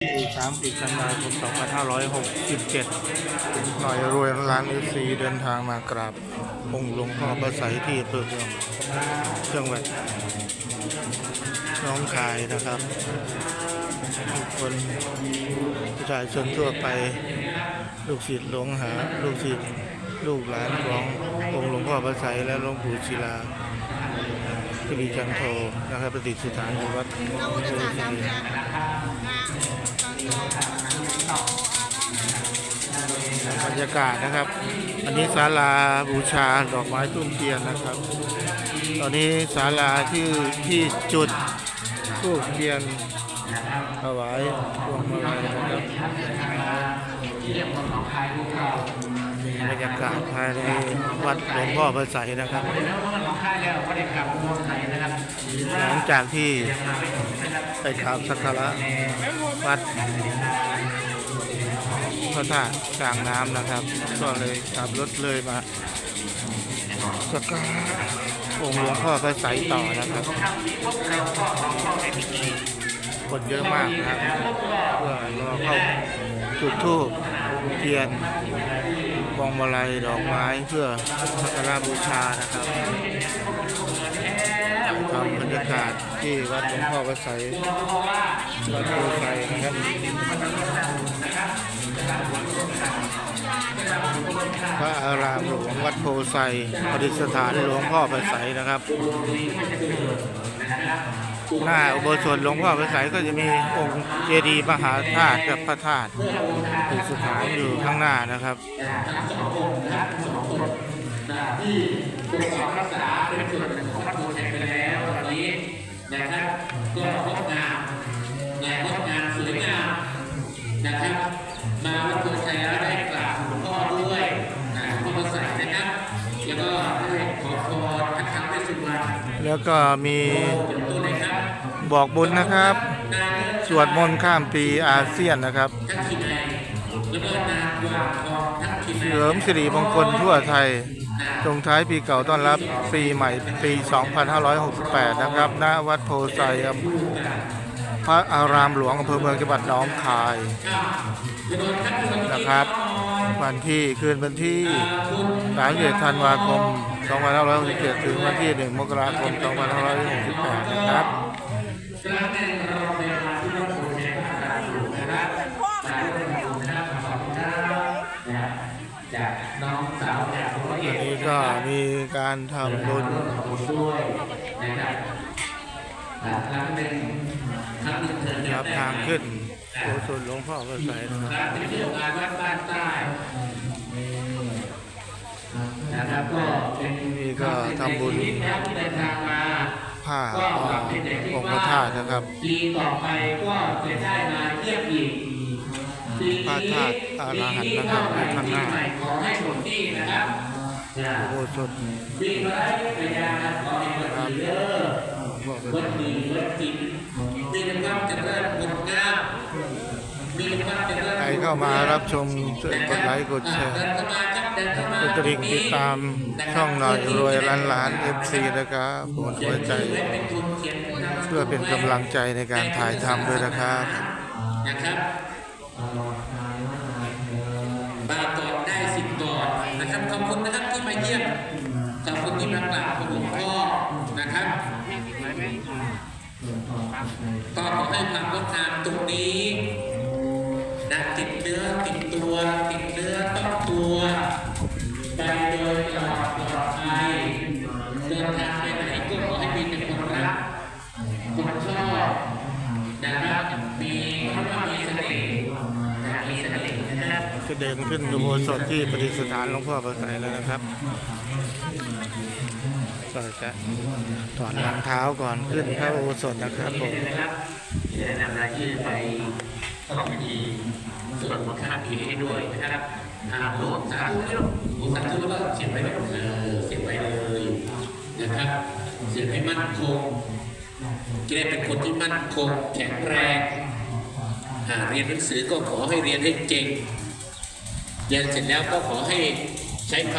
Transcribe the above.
30ธันวาคม2567 หน่อยรวยล้านเอซีเดินทางมากราบองค์หลวงพ่อประสัยที่อำเภอเมืองจังหวัดน้องคายนะครับคนประชาชนทั่วไป ลูกศิษย์หลวงหา ลูกศิษย์ลูกหลานขององค์หลวงพ่อประสัยและหลวงปู่ศิลา พิริจันโทนะครับประดิษฐานอยู่วัดโพธิสัตว์บรรยากาศนะครับ อันนี้ศาลาบูชาดอกไม้ตุ้มเทียนนะครับ ตอนนี้ศาลาที่ที่จุดตุ้มเทียน ถวายพวงมาลัยนะครับบรรยากาศภายในวัดหลวงพ่อพระไสยนะครับ หลังจากที่ไปกราบสักการะวัดพระธาตุกลางน้ำนะครับ ก็เลยขับรถเลยมาสักการะองค์หลวงพ่อพระไสยต่อนะครับ คนเยอะมากนะครับเพื่อรอเข้าจุดธูปเทียนกองมาลัยดอกไม้เพื่อสักการะบูชานะครับทำบรรยากาศที่วัดหลวงพ่อพระไสยวัดโพไซนะครับพระอารามหลวงวัดโพไซประดิษฐานหลวงพ่อพระไสยนะครับ หน้าอุโบสถหลวงพ่อพระไสยก็จะมีองค์เจดีย์มหาธาตุกับพระธาตุประดิษฐานอยู่ข้างหน้านะครับที่ปกปักรักษาเป็นส่วนหนึ่งของวัดโพชัยไปแล้วตอนนี้นะครับก็งดงามนะงดงามสวยงามนะครับ มาวัดโพชัยแล้วได้กราบหลวงพ่อด้วยนะหลวงพ่อใส่นะครับแล้วก็ได้ขอพรทักทางได้สุวรรณแล้วก็มี บอกบุญนะครับ สวดมนต์ข้ามปีอาเซียนนะครับเสริมสิริมงคลทั่วไทยส่งท้ายปีเก่าต้อนรับปีใหม่ปี 2568 นะครับณวัดโพไซพระอารามหลวงอำเภอเมืองจังหวัดหนองคายนะครับ วันที่คืนวันที่31ธันวาคม 2567 ถึงวันที่ 1 มกราคม 2568 นะครับ จากน้องสาวจากร้อยเอ็อัดนนี้ก็มีการทำบุญขอบคุณด้วยนะครับอ่าครั้งหนึ่งครั้งหนึ่งเธอครับทางขึ้นโอสถหลวงพ่อพระไสยนะครับร้านที่เที่ยวงานวัดบ้านใต้นะครับก็เป็นนี่ก็ทำบุญที่แล้ที่เดินทางมา ผ้าก็อหวังเป็นอย่างยิ่งองค์พว่าระธาตุนะครับปีต่อไปก็จะได้มาเยี่ยมอีกปีพระนี้ธาตุอรหันต์นะครับอยู่ข้างหน้าปีใม่ขอให้หมดที่นะครับโอสถปีไร้พยาขอให้หมดที่เด้อหลวงพ่อพระวัไสนยดีวันจิตมีความเจริญงดงามมีความเจริญใครเข้ามารับชมช่วยกดไลค์กดแชร์เดินเข้ามา ครับเดินเข้ามากดกระดิ่งติดตามช่องหน่อยรวยล้านล้านเอฟซีนะครับปรดหัวใจ เพื่อเป็นกำลังใจในการถ่ายทำด้วยนะครับนะครับมาก่อนได้สิบก่อนนะครับขอบคุณนะครับที่มาเยี่ยมขอบคุณที่มากราบหลวงพ่อนะครับก็ขอให้ความงดงามตรงนี้ นะติดเนื้อติดตัว ติดเนื้อต้องตัวไปโดยตลอดปลอดภัยเดินทางไปไหนก็ขอให้มีแต่คนรักคนชอบนะครับมีเขาว่ามีเสน่ห์นะมีเสน่ห์นะครับจะเดินขึ้นอุโบสถที่ประดิษฐานหลวงพ่อพระไสยแล้วนะครับก็จะถอดรองเท้าก่อนขึ้นพระอุโบสถนะครับผมนะครับจะนำรายชื่อไป เข้าพิธีส่วนของข้าพีให้ด้วยนะครับอ่าโน้ตสาธุแล้วโน้ตสาธุแล้วก็เสียบไว้เลยเออเสียบไว้เลยนะครับเสียบให้มั่นคงจะได้เป็นคนที่มั่นคงแข็งแรงอ่าเรียนหนังสือก็ขอให้เรียนให้เก่ง เรียนเสร็จแล้วก็ขอให้ใช้ความ